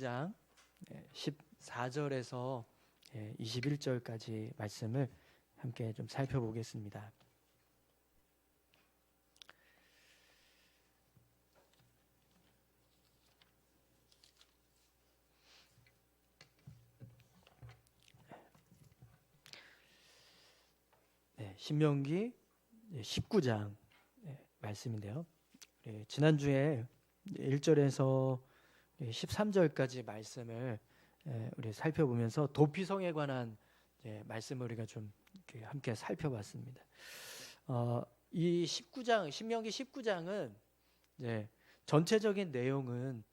19장 14절에서 21절까지 말씀을 함께 좀 살펴보겠습니다. 네, 신명기 19장 말씀인데요. 예, 지난주에 1절에서 13절까지 말씀을 예, 우리 살펴보면서 도피성에 관한 예, 말씀을 우리가 좀 함께 살펴봤습니다. 어, 이 19장 신명기 19장은 예, 전체적인 내용은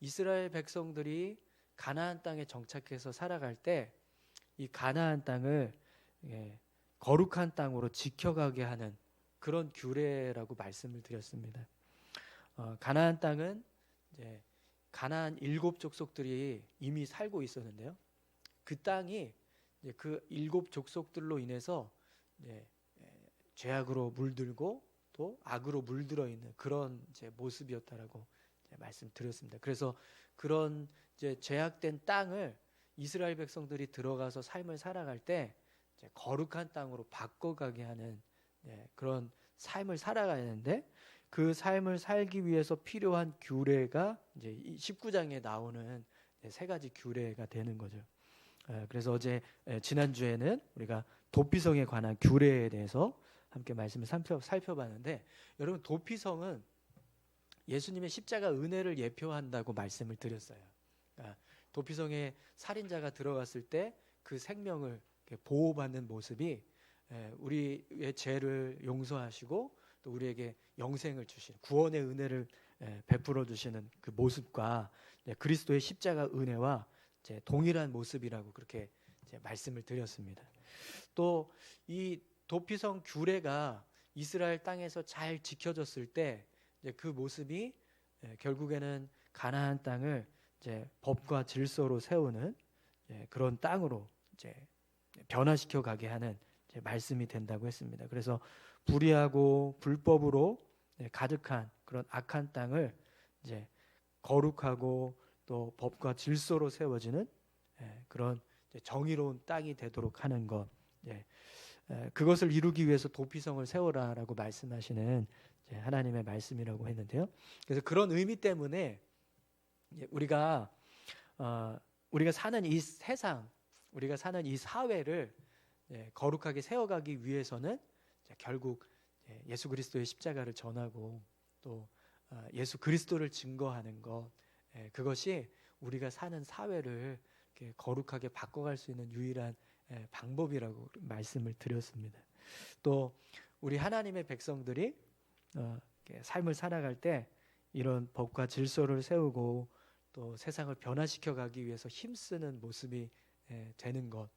이스라엘 백성들이 가나안 땅에 정착해서 살아갈 때 이 가나안 땅을 예, 거룩한 땅으로 지켜가게 하는 그런 규례라고 말씀을 드렸습니다. 어, 가나안 땅은 이제 가나안 일곱 족속들이 이미 살고 있었는데요. 그 땅이 그 일곱 족속들로 인해서 죄악으로 물들고 또 악으로 물들어 있는 그런 모습이었다라고 말씀드렸습니다. 그래서 그런 죄악된 땅을 이스라엘 백성들이 들어가서 삶을 살아갈 때 거룩한 땅으로 바꿔가게 하는 그런 삶을 살아가야 하는데 그 삶을 살기 위해서 필요한 규례가 이제 19장에 나오는 세 가지 규례가 되는 거죠. 그래서 어제 지난 주에는 우리가 도피성에 관한 규례에 대해서 함께 말씀을 살펴, 살펴봤는데 여러분 도피성은 예수님의 십자가 은혜를 예표한다고 말씀을 드렸어요. 그러니까 도피성에 살인자가 들어갔을 때 그 생명을 보호받는 모습이 우리의 죄를 용서하시고 또 우리에게 영생을 주신 구원의 은혜를 베풀어 주시는 그 모습과 그리스도의 십자가 은혜와 동일한 모습이라고 그렇게 말씀을 드렸습니다. 또 이 도피성 규례가 이스라엘 땅에서 잘 지켜졌을 때 그 모습이 결국에는 가나안 땅을 법과 질서로 세우는 그런 땅으로 변화시켜 가게 하는 말씀이 된다고 했습니다. 그래서 불의하고 불법으로 가득한 그런 악한 땅을 이제 거룩하고 또 법과 질서로 세워지는 그런 정의로운 땅이 되도록 하는 것. 그것을 이루기 위해서 도피성을 세워라라고 말씀하시는 하나님의 말씀이라고 했는데요. 그래서 그런 의미 때문에 우리가 어, 우리가 사는 이 세상, 우리가 사는 이 사회를 거룩하게 세워가기 위해서는 결국 예수 그리스도의 십자가를 전하고 또 어, 예수 그리스도를 증거하는 것 그것이 우리가 사는 사회를 거룩하게 바꿔갈 수 있는 유일한 방법이라고 말씀을 드렸습니다. 또 우리 하나님의 백성들이 어, 삶을 살아갈 때 이런 법과 질서를 세우고 또 세상을 변화시켜 가기 위해서 힘쓰는 모습이 되는 것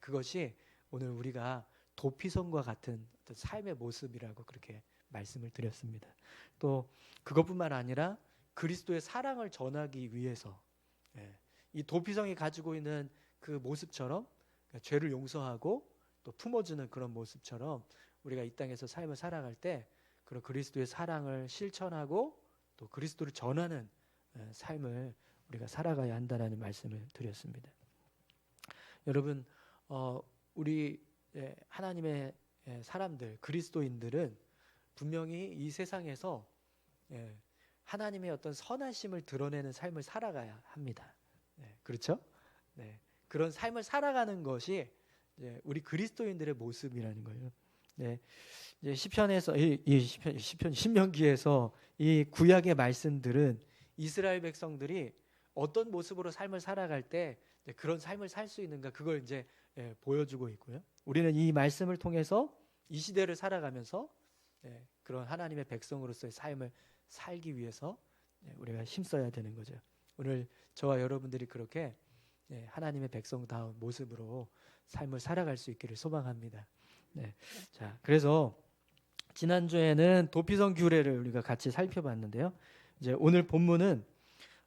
그것이 오늘 우리가 도피성과 같은 삶의 모습이라고 그렇게 말씀을 드렸습니다. 또 그것뿐만 아니라 그리스도의 사랑을 전하기 위해서 예, 이 도피성이 가지고 있는 그 모습처럼 그러니까 죄를 용서하고 또 품어주는 그런 모습처럼 우리가 이 땅에서 삶을 살아갈 때 그런 그리스도의 사랑을 실천하고 또 그리스도를 전하는 예, 삶을 우리가 살아가야 한다라는 말씀을 드렸습니다. 여러분, 어, 우리 예, 하나님의 예, 사람들 그리스도인들은 분명히 이 세상에서 예, 하나님의 어떤 선하심을 드러내는 삶을 살아가야 합니다. 네, 그렇죠? 네, 그런 삶을 살아가는 것이 우리 그리스도인들의 모습이라는 거예요. 네, 이제 시편에서 이, 이 시편, 시편 신명기에서 이 구약의 말씀들은 이스라엘 백성들이 어떤 모습으로 삶을 살아갈 때 그런 삶을 살 수 있는가 그걸 이제 예, 보여주고 있고요. 우리는 이 말씀을 통해서 이 시대를 살아가면서 예, 그런 하나님의 백성으로서의 삶을 살기 위해서 예, 우리가 힘써야 되는 거죠. 오늘 저와 여러분들이 그렇게 예, 하나님의 백성다운 모습으로 삶을 살아갈 수 있기를 소망합니다. 네. 자, 그래서 지난 주에는 도피성 규례를 우리가 같이 살펴봤는데요. 이제 오늘 본문은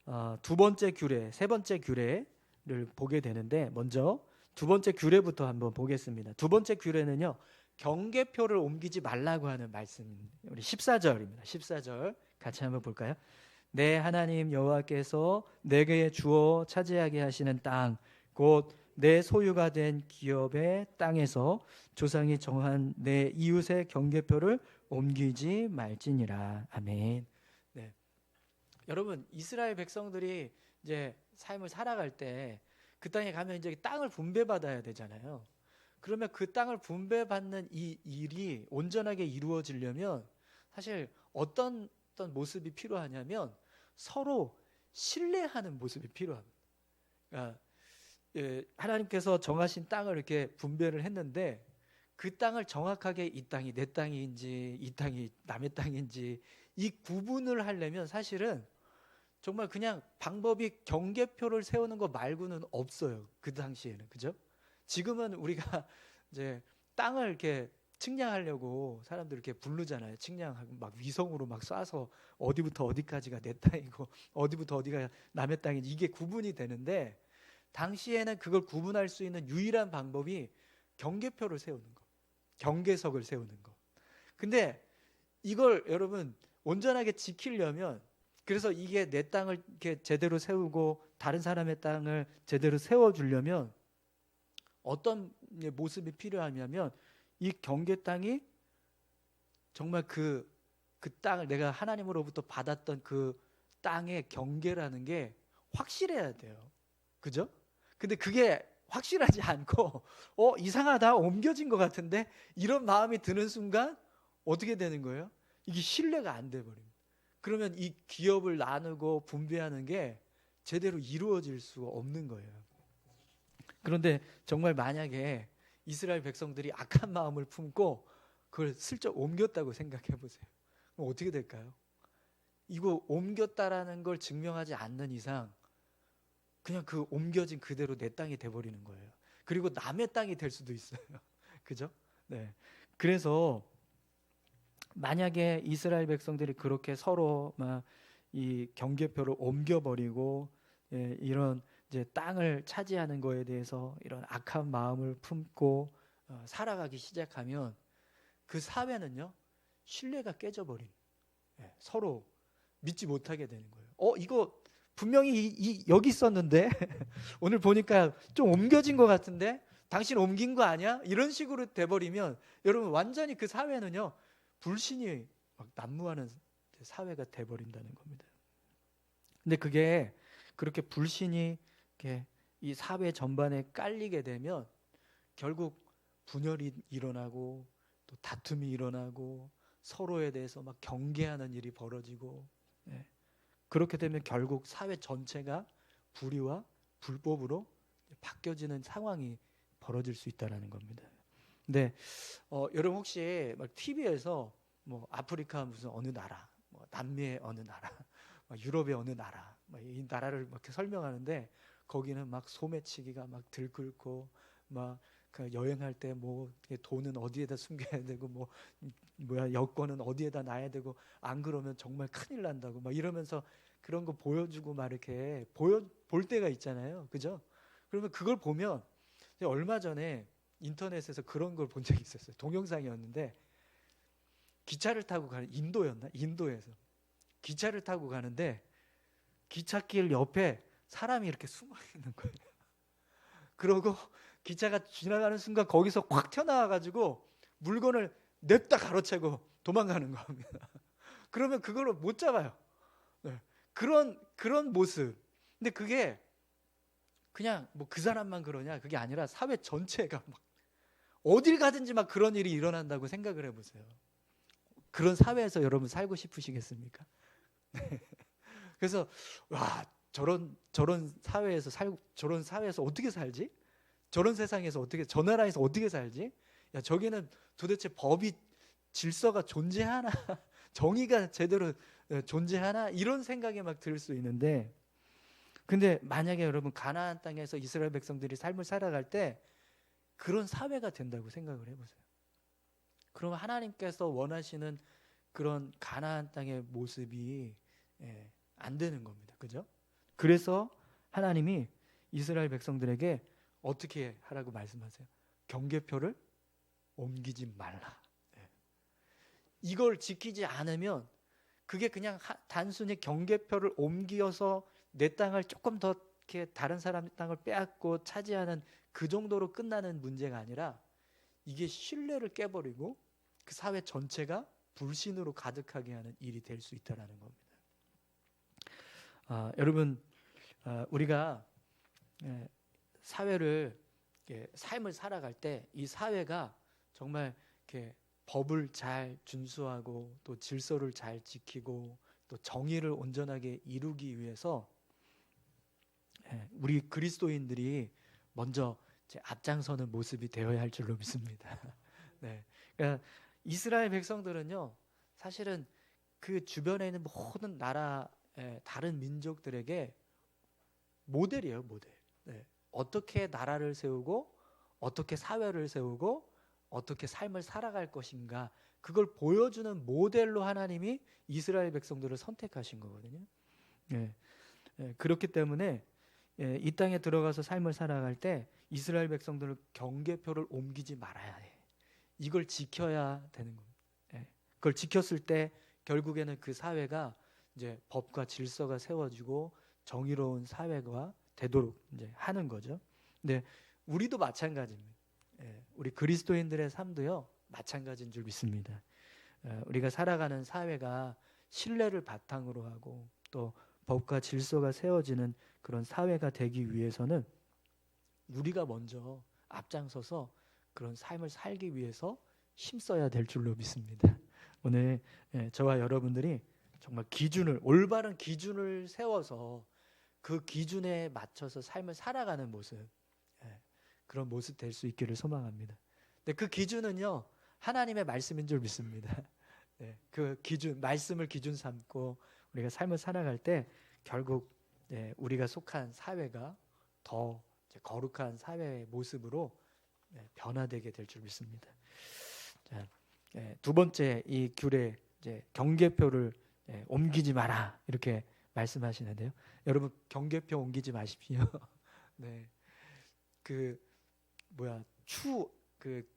어, 두 번째 규례, 세 번째 규례를 보게 되는데 먼저 두 번째 규례부터 한번 보겠습니다. 두 번째 규례는요. 경계표를 옮기지 말라고 하는 말씀. 우리 14절입니다. 14절 같이 한번 볼까요? 내 하나님 여호와께서 내게 주어 차지하게 하시는 땅 곧 내 소유가 된 기업의 땅에서 조상이 정한 내 이웃의 경계표를 옮기지 말지니라. 아멘. 네. 여러분 이스라엘 백성들이 이제 삶을 살아갈 때 그 땅에 가면 이제 땅을 분배받아야 되잖아요. 그러면 그 땅을 분배받는 이 일이 온전하게 이루어지려면 사실 어떤 어떤 모습이 필요하냐면 서로 신뢰하는 모습이 필요합니다. 그러니까 예, 하나님께서 정하신 땅을 이렇게 분배를 했는데 그 땅을 정확하게 이 땅이 내 땅인지 이 땅이 남의 땅인지 이 구분을 하려면 사실은 정말 그냥 방법이 경계표를 세우는 거 말고는 없어요. 그 당시에는 그죠? 지금은 우리가 이제 땅을 이렇게 측량하려고 사람들 이렇게 부르잖아요. 측량하고 막 위성으로 막 쏴서 어디부터 어디까지가 내 땅이고 어디부터 어디가 남의 땅인지 이게 구분이 되는데 당시에는 그걸 구분할 수 있는 유일한 방법이 경계표를 세우는 거, 경계석을 세우는 거. 근데 이걸 여러분 온전하게 지키려면 그래서 이게 내 땅을 이렇게 제대로 세우고 다른 사람의 땅을 제대로 세워주려면 어떤 모습이 필요하냐면 이 경계 땅이 정말 그, 그 땅을 내가 하나님으로부터 받았던 그 땅의 경계라는 게 확실해야 돼요. 그죠? 근데 그게 확실하지 않고, 어, 이상하다, 옮겨진 것 같은데, 이런 마음이 드는 순간, 어떻게 되는 거예요? 이게 신뢰가 안 돼버립니다. 그러면 이 기업을 나누고 분배하는 게 제대로 이루어질 수가 없는 거예요. 그런데 정말 만약에 이스라엘 백성들이 악한 마음을 품고 그걸 슬쩍 옮겼다고 생각해 보세요. 그럼 어떻게 될까요? 이거 옮겼다라는 걸 증명하지 않는 이상 그냥 그 옮겨진 그대로 내 땅이 돼 버리는 거예요. 그리고 남의 땅이 될 수도 있어요. 그죠? 네. 그래서 만약에 이스라엘 백성들이 그렇게 서로 막 이 경계표를 옮겨 버리고 예, 이런 이제 땅을 차지하는 거에 대해서 이런 악한 마음을 품고 어, 살아가기 시작하면 그 사회는요 신뢰가 깨져버린 예, 서로 믿지 못하게 되는 거예요. 어 이거 분명히 이, 이, 여기 있었는데 오늘 보니까 좀 옮겨진 것 같은데 당신 옮긴 거 아니야? 이런 식으로 돼버리면 여러분 완전히 그 사회는요 불신이 막 난무하는 사회가 돼버린다는 겁니다. 근데 그게 그렇게 불신이 이 사회 전반에 깔리게 되면 결국 분열이 일어나고 또 다툼이 일어나고 서로에 대해서 막 경계하는 일이 벌어지고 네. 그렇게 되면 결국 사회 전체가 불의와 불법으로 바뀌어지는 상황이 벌어질 수 있다라는 겁니다. 근데 어, 여러분 혹시 막 TV에서 뭐 아프리카 무슨 어느 나라, 뭐 남미의 어느 나라, 유럽의 어느 나라, 이 나라를 막 설명하는데 거기는 막 소매치기가 막 들끓고 막그 여행할 때 뭐 돈은 어디에다 숨겨야 되고 뭐 뭐야 여권은 어디에다 놔야 되고 안 그러면 정말 큰일 난다고 막 이러면서 그런 거 보여주고 막 이렇게 보여 볼 때가 있잖아요, 그죠? 그러면 그걸 보면 얼마 전에 인터넷에서 그런 걸 본 적이 있었어요. 동영상이었는데 기차를 타고 가는 인도였나? 인도에서 기차를 타고 가는데 기찻길 옆에 사람이 이렇게 숨어 있는 거예요. 그러고 기차가 지나가는 순간 거기서 확 튀어나와 가지고 물건을 냅다 가로채고 도망가는 겁니다. 그러면 그걸로 못 잡아요. 네. 그런 그런 모습. 근데 그게 그냥 뭐 그 사람만 그러냐 그게 아니라 사회 전체가 막 어딜 가든지 막 그런 일이 일어난다고 생각을 해보세요. 그런 사회에서 여러분 살고 싶으시겠습니까? 네. 그래서 와 저런 저런 사회에서 살 저런 사회에서 어떻게 살지? 저런 세상에서 어떻게 저 나라에서 어떻게 살지? 야 저기는 도대체 법이 질서가 존재하나? 정의가 제대로 어, 존재하나? 이런 생각이 막 들 수 있는데 근데 만약에 여러분 가나안 땅에서 이스라엘 백성들이 삶을 살아갈 때 그런 사회가 된다고 생각을 해보세요. 그럼 하나님께서 원하시는 그런 가나안 땅의 모습이 예, 안 되는 겁니다. 그죠? 그래서 하나님이 이스라엘 백성들에게 어떻게 하라고 말씀하세요? 경계표를 옮기지 말라. 네. 이걸 지키지 않으면 그게 그냥 하- 단순히 경계표를 옮기어서 내 땅을 조금 더 이렇게 다른 사람 땅을 빼앗고 차지하는 그 정도로 끝나는 문제가 아니라 이게 신뢰를 깨버리고 그 사회 전체가 불신으로 가득하게 하는 일이 될 수 있다라는 겁니다. 아, 여러분 아, 우리가 예, 사회를 이렇게 삶을 살아갈 때 이 사회가 정말 이렇게 법을 잘 준수하고 또 질서를 잘 지키고 또 정의를 온전하게 이루기 위해서 예, 우리 그리스도인들이 먼저 앞장서는 모습이 되어야 할 줄로 믿습니다. 네, 그러니까 이스라엘 백성들은요, 사실은 그 주변에 있는 모든 나라 예, 다른 민족들에게 모델이에요, 모델. 네, 어떻게 나라를 세우고 어떻게 사회를 세우고 어떻게 삶을 살아갈 것인가 그걸 보여주는 모델로 하나님이 이스라엘 백성들을 선택하신 거거든요. 예, 예, 그렇기 때문에 예, 이 땅에 들어가서 삶을 살아갈 때 이스라엘 백성들을 경계표를 옮기지 말아야 해. 이걸 지켜야 되는 겁니다. 예, 그걸 지켰을 때 결국에는 그 사회가 이제 법과 질서가 세워지고 정의로운 사회가 되도록 이제 하는 거죠. 근데 우리도 마찬가지입니다. 예, 우리 그리스도인들의 삶도요 마찬가지인 줄 믿습니다. 예, 우리가 살아가는 사회가 신뢰를 바탕으로 하고 또 법과 질서가 세워지는 그런 사회가 되기 위해서는 우리가 먼저 앞장서서 그런 삶을 살기 위해서 힘써야 될 줄로 믿습니다. 오늘 예, 저와 여러분들이 정말 기준을 올바른 기준을 세워서 그 기준에 맞춰서 삶을 살아가는 모습 예, 그런 모습 될 수 있기를 소망합니다. 근데 그 기준은요 하나님의 말씀인 줄 믿습니다. 예, 그 기준 말씀을 기준 삼고 우리가 삶을 살아갈 때 결국 예, 우리가 속한 사회가 더 거룩한 사회의 모습으로 예, 변화되게 될 줄 믿습니다. 자, 예, 두 번째 이 규례 경계표를 예, 옮기지 마라 이렇게 말씀하시는데요. 여러분 경계표 옮기지 마십시오. 네, 그 뭐야 추그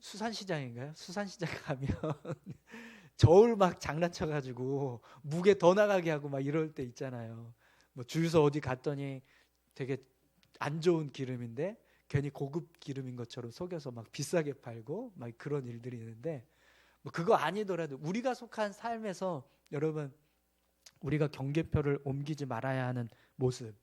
수산시장인가요? 수산시장 가면 저울 막 장난쳐 가지고 무게 더 나가게 하고 막 이럴 때 있잖아요. 뭐 주유소 어디 갔더니 되게 안 좋은 기름인데 괜히 고급 기름인 것처럼 속여서 막 비싸게 팔고 막 그런 일들이 있는데 뭐 그거 아니더라도 우리가 속한 삶에서 여러분 우리가 경계표를 옮기지 말아야 하는 모습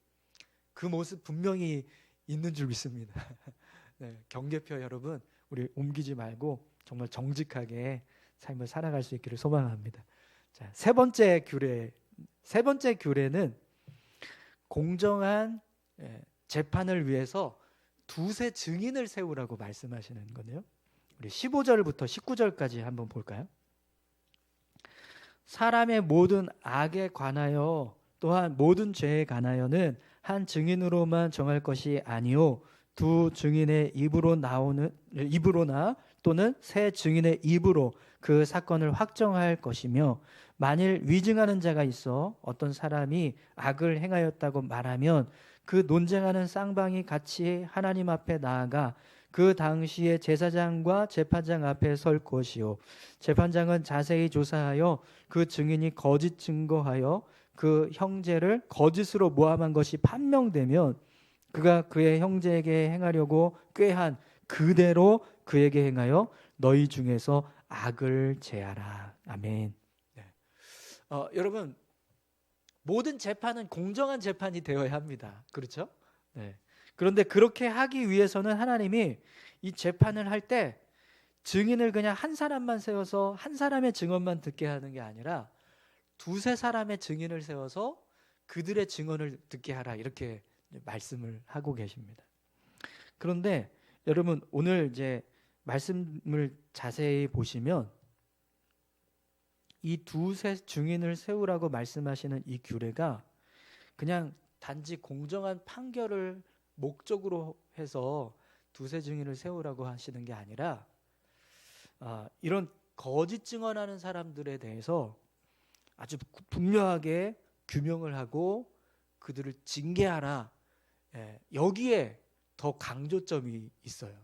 그 모습 분명히 있는 줄 믿습니다. 네, 경계표 여러분 우리 옮기지 말고 정말 정직하게 삶을 살아갈 수 있기를 소망합니다. 자, 세 번째 규례 세 번째 규례는 공정한 예, 재판을 위해서 두세 증인을 세우라고 말씀하시는 거네요. 우리 15절부터 19절까지 한번 볼까요? 사람의 모든 악에 관하여 또한 모든 죄에 관하여는 한 증인으로만 정할 것이 아니요 두 증인의 입으로 나오는 입으로나 또는 세 증인의 입으로 그 사건을 확정할 것이며 만일 위증하는 자가 있어 어떤 사람이 악을 행하였다고 말하면 그 논쟁하는 쌍방이 같이 하나님 앞에 나아가 그 당시에 제사장과 재판장 앞에 설 것이요. 재판장은 자세히 조사하여 그 증인이 거짓 증거하여 그 형제를 거짓으로 모함한 것이 판명되면 그가 그의 형제에게 행하려고 꾀한 그대로 그에게 행하여 너희 중에서 악을 제하라. 아멘. 네. 어, 여러분 모든 재판은 공정한 재판이 되어야 합니다. 그렇죠? 네. 그런데 그렇게 하기 위해서는 하나님이 이 재판을 할 때 증인을 그냥 한 사람만 세워서 한 사람의 증언만 듣게 하는 게 아니라 두세 사람의 증인을 세워서 그들의 증언을 듣게 하라 이렇게 말씀을 하고 계십니다. 그런데 여러분 오늘 이제 말씀을 자세히 보시면 이 두세 증인을 세우라고 말씀하시는 이 규례가 그냥 단지 공정한 판결을 목적으로 해서 두세 증인을 세우라고 하시는 게 아니라 아, 이런 거짓 증언하는 사람들에 대해서 아주 분명하게 규명을 하고 그들을 징계하라. 예, 여기에 더 강조점이 있어요.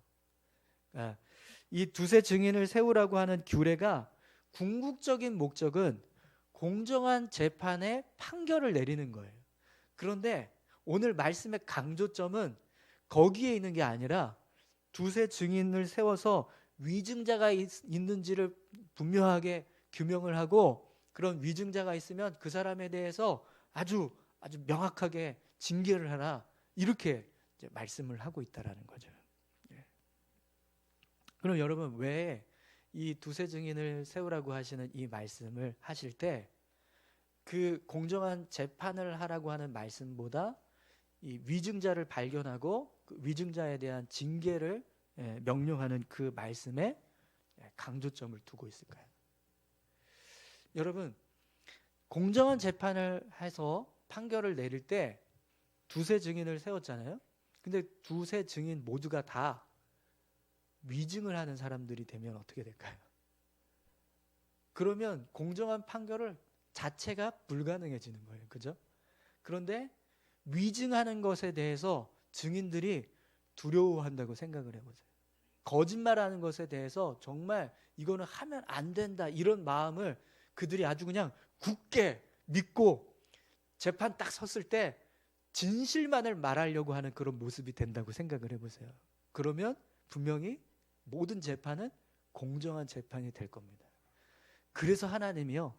예, 이 두세 증인을 세우라고 하는 규례가 궁극적인 목적은 공정한 재판에 판결을 내리는 거예요. 그런데 오늘 말씀의 강조점은 거기에 있는 게 아니라 두세 증인을 세워서 위증자가 있, 있는지를 분명하게 규명을 하고 그런 위증자가 있으면 그 사람에 대해서 아주 아주 명확하게 징계를 하라 이렇게 말씀을 하고 있다라는 거죠. 예. 그럼 여러분 왜 이 두세 증인을 세우라고 하시는 이 말씀을 하실 때 그 공정한 재판을 하라고 하는 말씀보다 이 위증자를 발견하고 그 위증자에 대한 징계를 예, 명령하는 그 말씀에 예, 강조점을 두고 있을까요? 여러분 공정한 재판을 해서 판결을 내릴 때 두세 증인을 세웠잖아요. 근데 두세 증인 모두가 다 위증을 하는 사람들이 되면 어떻게 될까요? 그러면 공정한 판결을 자체가 불가능해지는 거예요. 그죠? 그런데 위증하는 것에 대해서 증인들이 두려워한다고 생각을 해보세요. 거짓말하는 것에 대해서 정말 이거는 하면 안 된다 이런 마음을 그들이 아주 그냥 굳게 믿고 재판 딱 섰을 때 진실만을 말하려고 하는 그런 모습이 된다고 생각을 해보세요. 그러면 분명히 모든 재판은 공정한 재판이 될 겁니다. 그래서 하나님이요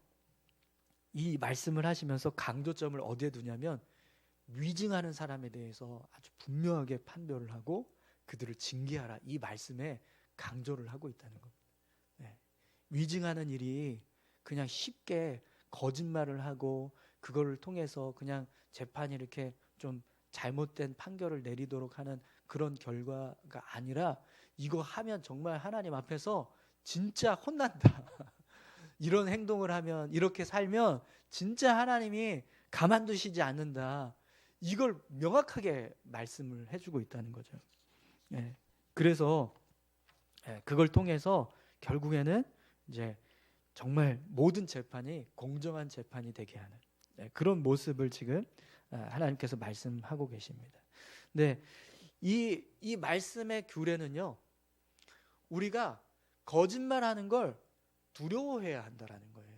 이 말씀을 하시면서 강조점을 어디에 두냐면 위증하는 사람에 대해서 아주 분명하게 판별을 하고 그들을 징계하라 이 말씀에 강조를 하고 있다는 겁니다. 네. 위증하는 일이 그냥 쉽게 거짓말을 하고 그거를 통해서 그냥 재판이 이렇게 좀 잘못된 판결을 내리도록 하는 그런 결과가 아니라 이거 하면 정말 하나님 앞에서 진짜 혼난다. 이런 행동을 하면 이렇게 살면 진짜 하나님이 가만두시지 않는다. 이걸 명확하게 말씀을 해주고 있다는 거죠. 예. 그래서 예, 그걸 통해서 결국에는 이제 정말 모든 재판이 공정한 재판이 되게 하는 예, 그런 모습을 지금 아, 하나님께서 말씀하고 계십니다. 네, 이, 이 말씀의 규례는요, 우리가 거짓말하는 걸 두려워해야 한다라는 거예요.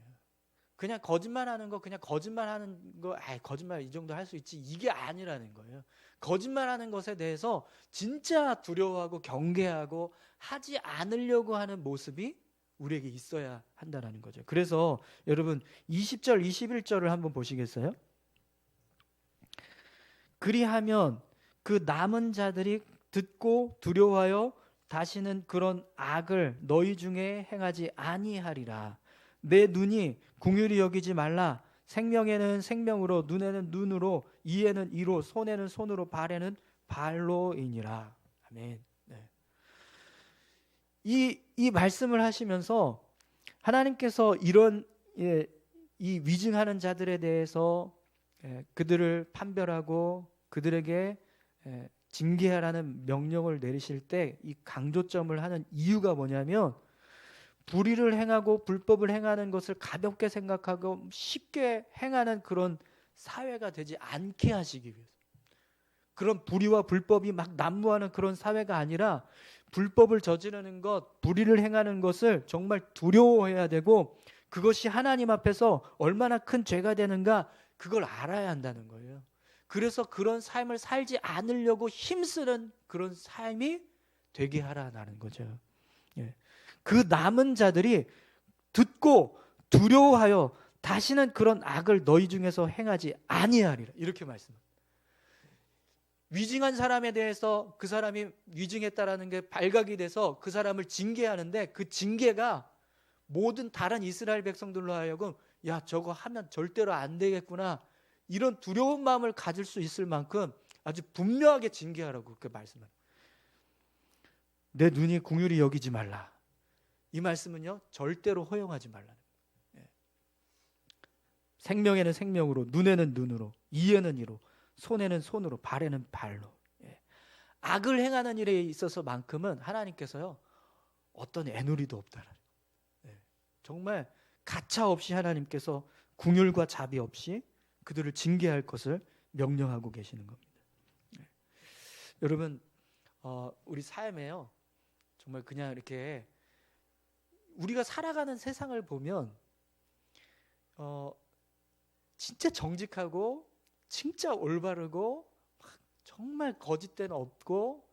그냥 거짓말하는 거 그냥 거짓말하는 거, 아 거짓말 이 정도 할 수 있지 이게 아니라는 거예요. 거짓말하는 것에 대해서 진짜 두려워하고 경계하고 하지 않으려고 하는 모습이 우리에게 있어야 한다라는 거죠. 그래서 여러분 20절 21절을 한번 보시겠어요? 그리하면 그 남은 자들이 듣고 두려워하여 다시는 그런 악을 너희 중에 행하지 아니하리라. 내 눈이 궁휼히 여기지 말라. 생명에는 생명으로 눈에는 눈으로 이에는 이로 손에는 손으로 발에는 발로이니라. 아멘. 네. 이, 이 말씀을 하시면서 하나님께서 이런 예, 이 위증하는 자들에 대해서 예, 그들을 판별하고 그들에게 예, 징계하라는 명령을 내리실 때 이 강조점을 하는 이유가 뭐냐면 불의를 행하고 불법을 행하는 것을 가볍게 생각하고 쉽게 행하는 그런 사회가 되지 않게 하시기 위해서 그런 불의와 불법이 막 난무하는 그런 사회가 아니라 불법을 저지르는 것, 불의를 행하는 것을 정말 두려워해야 되고 그것이 하나님 앞에서 얼마나 큰 죄가 되는가 그걸 알아야 한다는 거예요. 그래서 그런 삶을 살지 않으려고 힘쓰는 그런 삶이 되게 하라는 거죠. 예. 그 남은 자들이 듣고 두려워하여 다시는 그런 악을 너희 중에서 행하지 아니하리라 이렇게 말씀합니다. 위증한 사람에 대해서 그 사람이 위증했다라는 게 발각이 돼서 그 사람을 징계하는데 그 징계가 모든 다른 이스라엘 백성들로 하여금 야 저거 하면 절대로 안 되겠구나 이런 두려운 마음을 가질 수 있을 만큼 아주 분명하게 징계하라고 그렇게 말씀합니다. 내 눈이 궁휼히 여기지 말라. 이 말씀은요 절대로 허용하지 거예요. 예. 생명에는 생명으로, 눈에는 눈으로, 이에는 이로, 손에는 손으로, 발에는 발로. 예. 악을 행하는 일에 있어서만큼은 하나님께서요 어떤 애누리도 없다는. 예. 정말 가차 없이 하나님께서 궁율과 자비 없이 그들을 징계할 것을 명령하고 계시는 겁니다. 네. 여러분, 어, 우리 삶에요. 정말 그냥 이렇게 우리가 살아가는 세상을 보면 어 진짜 정직하고 진짜 올바르고 막 정말 거짓된 없고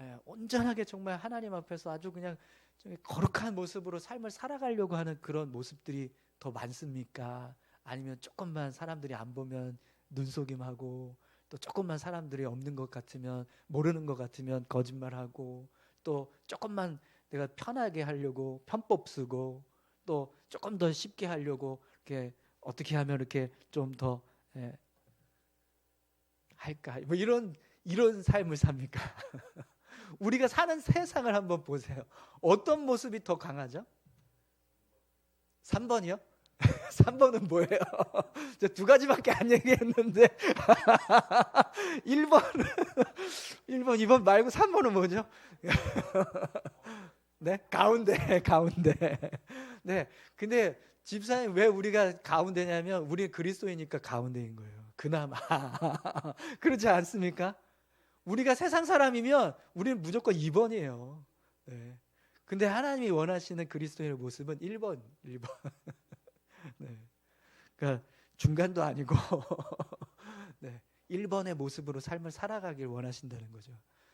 예, 온전하게 정말 하나님 앞에서 아주 그냥 좀 거룩한 모습으로 삶을 살아가려고 하는 그런 모습들이 더 많습니까? 아니면 조금만 사람들이 안 보면 눈속임하고 또 조금만 사람들이 없는 것 같으면 모르는 것 같으면 거짓말하고 또 조금만 내가 편하게 하려고 편법 쓰고 또 조금 더 쉽게 하려고 이렇게 어떻게 하면 이렇게 좀더 예, 할까 뭐 이런 이런 삶을 삽니까? 우리가 사는 세상을 한번 보세요. 어떤 모습이 더 강하죠? 3번이요? 3번은 뭐예요? 저 두 가지밖에 안 얘기했는데 1번 1번 2번 말고 3번은 뭐죠? 네? 가운데 가운데 네. 근데 집사님 왜 우리가 가운데냐면 우리 그리스도이니까 가운데인 거예요. 그나마 그렇지 않습니까? 우리가 세상 사람이면 우리는 무조건 2번이에요. 네. 근데 하나님이 원하시는 그리스도인의 모습은 1번, 1번. 네. 그러니까 중간도 아니고 네. 1번의 모습으로 삶을 살아가길 원하신다는 거죠.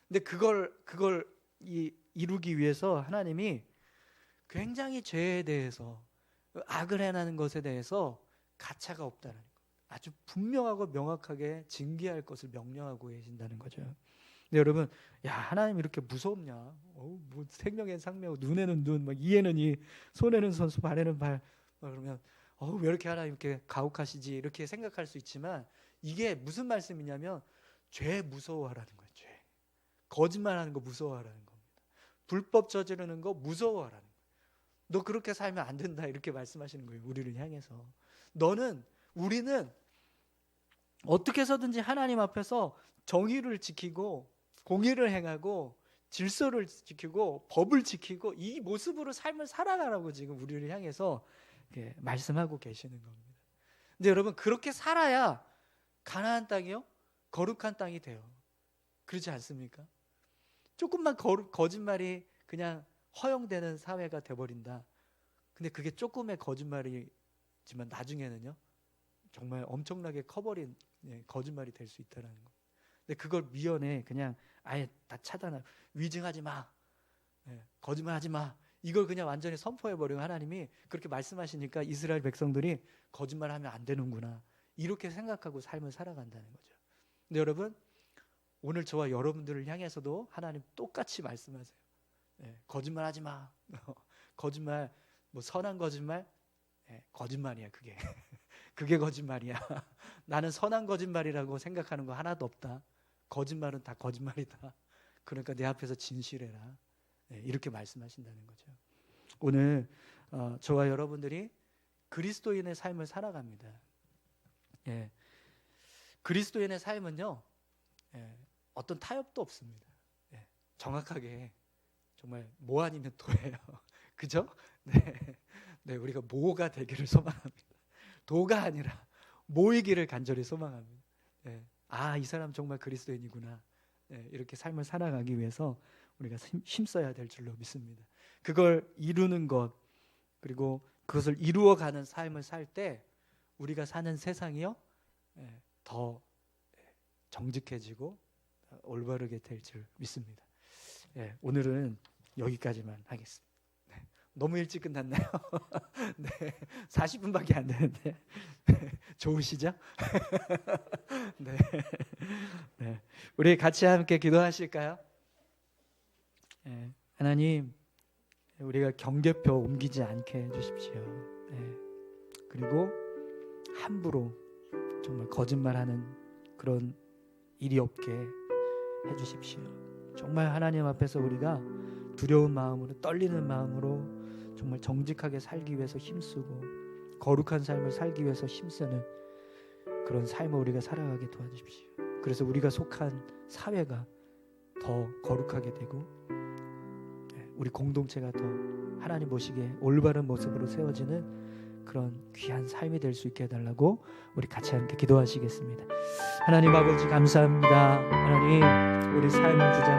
근데 그걸 그걸 이, 이루기 위해서 하나님이 굉장히 죄에 대해서 악을 행하는 것에 대해서 가차가 없다는 거. 아주 분명하고 명확하게 징계할 것을 명령하고 계신다는 거죠. 근데 여러분, 야 하나님 이렇게 무섭냐? 어, 뭐 생명엔 상명, 눈에는 눈, 막 이에는 이, 손에는 손수, 발에는 발. 그러면 어, 왜 이렇게 하나님 이렇게 가혹하시지? 이렇게 생각할 수 있지만 이게 무슨 말씀이냐면 죄 무서워하라는 거예요. 죄. 거짓말하는 거 무서워하라는 겁니다. 불법 저지르는 거 무서워하라는 거예요. 너 그렇게 살면 안 된다 이렇게 말씀하시는 거예요. 우리를 향해서. 너는 우리는 어떻게 해서든지 하나님 앞에서 정의를 지키고 공의를 행하고 질서를 지키고 법을 지키고 이 모습으로 삶을 살아가라고 지금 우리를 향해서 말씀하고 계시는 겁니다. 근데 여러분 그렇게 살아야 가나안 땅이요 거룩한 땅이 돼요. 그렇지 않습니까? 조금만 거룩, 거짓말이 그냥 허용되는 사회가 돼버린다. 근데 그게 조금의 거짓말이지만 나중에는요 정말 엄청나게 커버린 예, 거짓말이 될 수 있다는 거. 근데 그걸 미연에 그냥 아예 다 차단하 위증하지 마. 예, 거짓말하지 마. 이걸 그냥 완전히 선포해 버리고 하나님이 그렇게 말씀하시니까 이스라엘 백성들이 거짓말하면 안 되는구나. 이렇게 생각하고 삶을 살아간다는 거죠. 근데 여러분 오늘 저와 여러분들을 향해서도 하나님 똑같이 말씀하세요. 예, 거짓말 하지 마. 거짓말 뭐 선한 거짓말 예, 거짓말이야 그게. 그게 거짓말이야. 나는 선한 거짓말이라고 생각하는 거 하나도 없다. 거짓말은 다 거짓말이다. 그러니까 내 앞에서 진실해라. 네, 이렇게 말씀하신다는 거죠. 오늘 어, 저와 여러분들이 그리스도인의 삶을 살아갑니다. 예, 그리스도인의 삶은요 예, 어떤 타협도 없습니다. 예, 정확하게 정말 뭐 아니면 도예요. 그죠? 네, 네 우리가 모가 되기를 소망합니다. 도가 아니라 모이기를 간절히 소망합니다. 네. 아, 이 사람 정말 그리스도인이구나. 네, 이렇게 삶을 살아가기 위해서 우리가 힘써야 될 줄로 믿습니다. 그걸 이루는 것 그리고 그것을 이루어가는 삶을 살 때 우리가 사는 세상이요 네, 더 정직해지고 올바르게 될 줄 믿습니다. 네, 오늘은 여기까지만 하겠습니다. 너무 일찍 끝났나요? 네, 40분밖에 안 되는데 좋으시죠? 네. 네, 우리 같이 함께 기도하실까요? 네, 하나님, 우리가 경계표 옮기지 않게 해주십시오. 네, 그리고 함부로 정말 거짓말하는 그런 일이 없게 해주십시오. 정말 하나님 앞에서 우리가 두려운 마음으로 떨리는 마음으로 정말 정직하게 살기 위해서 힘쓰고 거룩한 삶을 살기 위해서 힘쓰는 그런 삶을 우리가 살아가게 도와주십시오. 그래서 우리가 속한 사회가 더 거룩하게 되고 네, 우리 공동체가 더 하나님 보시기에 올바른 모습으로 세워지는 그런 귀한 삶이 될 수 있게 해달라고 우리 같이 함께 기도하시겠습니다. 하나님 아버지 감사합니다. 하나님 우리 삶 주장